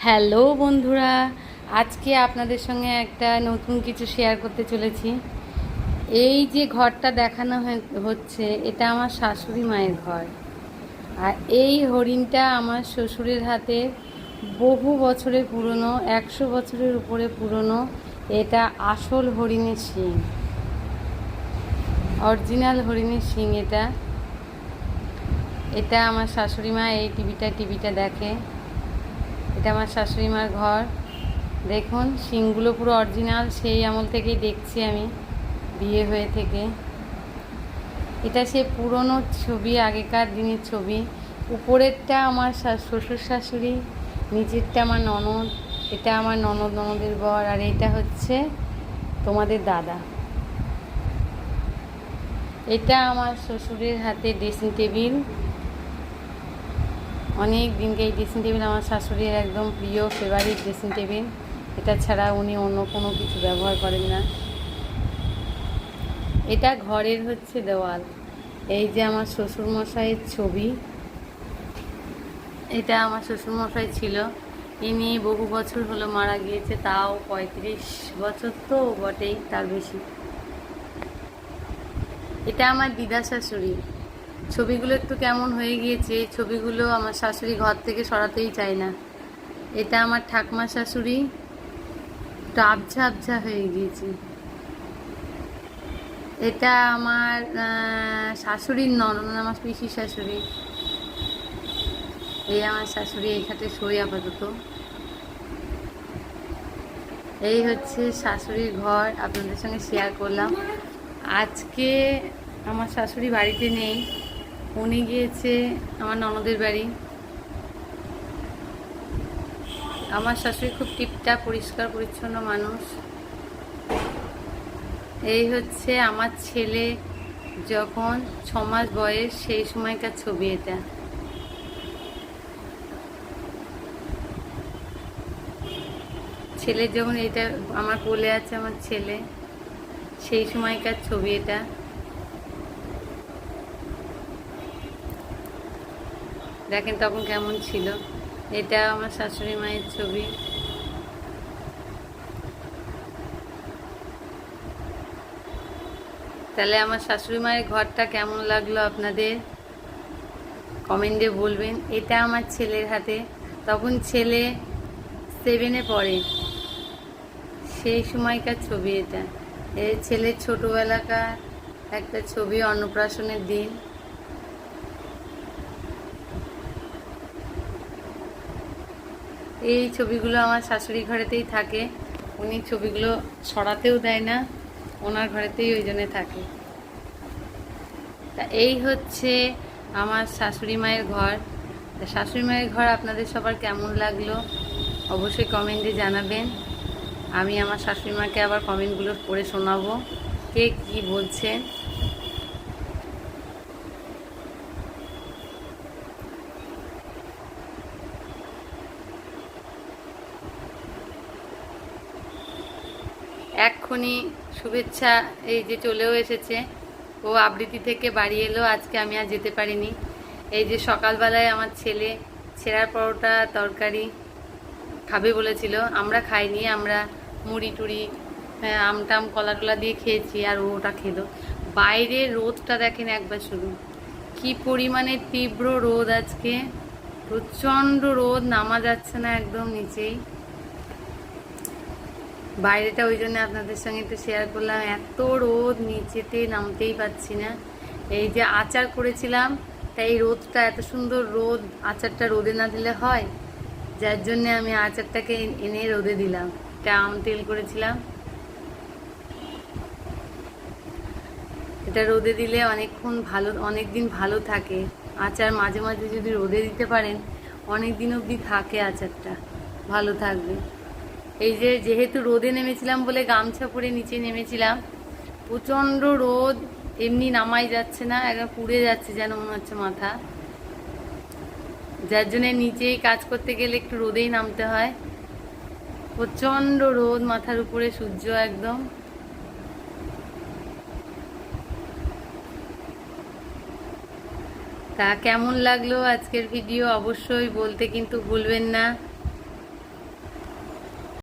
Hello বন্ধুরা, আজকে আপনাদের সঙ্গে একটা নতুন কিছু শেয়ার করতে চলেছি। এই যে ঘরটা দেখানো হচ্ছে, এটা আমার শাশুড়ি মায়ের ঘর। আর এই হরিণটা আমার শ্বশুরের হাতে বহু বছরের পুরনো, একশো বছরের উপরে পুরনো, এটা আসল হরিণের শিং। অরিজিনাল হরিণের শিং এটা। এটা আমার শাশুড়ি মা এই টিভিটা টিভিটা দেখে। এটা আমার শাশুড়ি মার ঘর। দেখুন, শিংগুলো পুরো অরিজিনাল সেই আমল থেকেই দেখছি আমি বিয়ে হয়ে থেকে। এটা সে পুরনো ছবি, আগেকার দিনের ছবি। উপরেরটা আমার শ্বশুর শাশুড়ি নিচেরটা আমার ননদ, এটা আমার ননদ ননদের বর আর এটা হচ্ছে তোমাদের দাদা। এটা আমার শ্বশুরের হাতে ড্রেসিং টেবিল অনেক দিনকে এই ড্রেসিং টেবিল আমার শাশুড়ির একদম প্রিয় ফেভারিট ড্রেসিং টেবিল এটা ছাড়া উনি অন্য কোনো কিছু ব্যবহার করেন না। এটা ঘরের হচ্ছে দেওয়াল। এই যে আমার শ্বশুরমশাইয়ের ছবি। এটা আমার শ্বশুরমশাই ছিল। ইনি বহু বছর হলো মারা গিয়েছে, তাও পঁয়ত্রিশ বছর তো বটেই, তার বেশি। এটা আমার দিদা শাশুড়ি। ছবিগুলো একটু কেমন হয়ে গিয়েছে ছবিগুলো আমার শাশুড়ি ঘর থেকে সরাতেই চায় না। এটা আমার ঠাকমা শাশুড়ি একটু আবঝা আবঝা হয়ে গিয়েছে। এটা আমার শাশুড়ির ননদ, আমার পিসি শাশুড়ি। এই আমার শাশুড়ি এই খাটে শোয় আপাতত। এই হচ্ছে শাশুড়ির ঘর, আপনাদের সঙ্গে শেয়ার করলাম। আজকে আমার শাশুড়ি বাড়িতে নেই। উনি গিয়েছে আমার ননদের বাড়ি। আমার শাশুড়ি খুব টিপটাপ, পরিষ্কার, পরিচ্ছন্ন মানুষ। এই হচ্ছে আমার ছেলে যখন ছ মাস বয়স, সেই সময়কার ছবি এটা। ছেলে যখন এটা আমার কোলে আছে, আমার ছেলে, সেই সময়কার ছবি এটা। দেখেন তখন কেমন ছিল। এটা আমার শাশুড়ি মায়ের ছবি। তাহলে আমার শাশুড়ি মায়ের ঘরটা কেমন লাগল আপনাদের? কমেন্টে বলবেন। এটা আমার ছেলের হাতে। তখন ছেলে সেভেনে পড়ে। সেই সময়কার ছবি এটা। এই ছেলের ছোটোবেলাকার একটা ছবি অন্নপ্রাশনের দিন। এই ছবিগুলো আমার শাশুড়ি ঘরেতেই থাকে। উনি ছবিগুলো সরাতেও দেয় না, ওনার ঘরেতেই ওই জন্যে থাকে। তা এই হচ্ছে আমার শাশুড়ি মায়ের ঘর। তা শাশুড়ি মায়ের ঘর আপনাদের সবার কেমন লাগল অবশ্যই কমেন্টে জানাবেন। আমি আমার শাশুড়ি মাকে আবার কমেন্টগুলো পড়ে শোনাবো। কে কী বলছেন এক্ষুনি শুভেচ্ছা এই যে চলেও এসেছে। ও আবৃত্তি থেকে বাড়ি এলো, আজকে আমি আর যেতে পারিনি। এই যে সকালবেলায় আমার ছেলে ছেঁড়ার পরোটা তরকারি খাবে বলেছিল, আমরা খাইনি, আমরা মুড়ি টুড়ি আমটাম, কলা টলা দিয়ে খেয়েছি আর ওটা খেলো। বাইরে রোদটা দেখেন একবার শুরু কি পরিমাণে তীব্র রোদ আজকে। প্রচণ্ড রোদ নামা যাচ্ছে না একদম নিচেই। বাইরেটা ওই জন্য আপনাদের সঙ্গে একটু শেয়ার করলাম। এত রোদ, নিচেতে নামতেই পাচ্ছি না। এই যে আচার করেছিলাম, তাই রোদটা, এত সুন্দর রোদ, আচারটা রোদে না দিলে হয়? যার জন্য আমি আচারটাকে এনে রোদে দিলাম। এটা আম তেল করেছিলাম। এটা রোদে দিলে অনেকক্ষণ ভালো অনেক দিন ভালো থাকে। আচার মাঝে মাঝে যদি রোদে দিতে পারেন অনেক দিন অবধি থাকে আচারটা। ভালো থাকবে। এই যে যেহেতু রোদে নেমেছিলাম বলে গামছা পরে নিচে নেমেছিলাম, প্রচণ্ড রোদ, এমনি নামাই যাচ্ছে না, একদম পুড়ে যাচ্ছে যেন মনে হচ্ছে মাথা। যার জন্য নিচেই কাজ করতে গেলে একটু রোদেই নামতে হয়। প্রচণ্ড রোদ মাথার উপরে, সূর্য একদম। তা কেমন লাগল আজকের ভিডিও? অবশ্যই বলতে কিন্তু ভুলবেন না।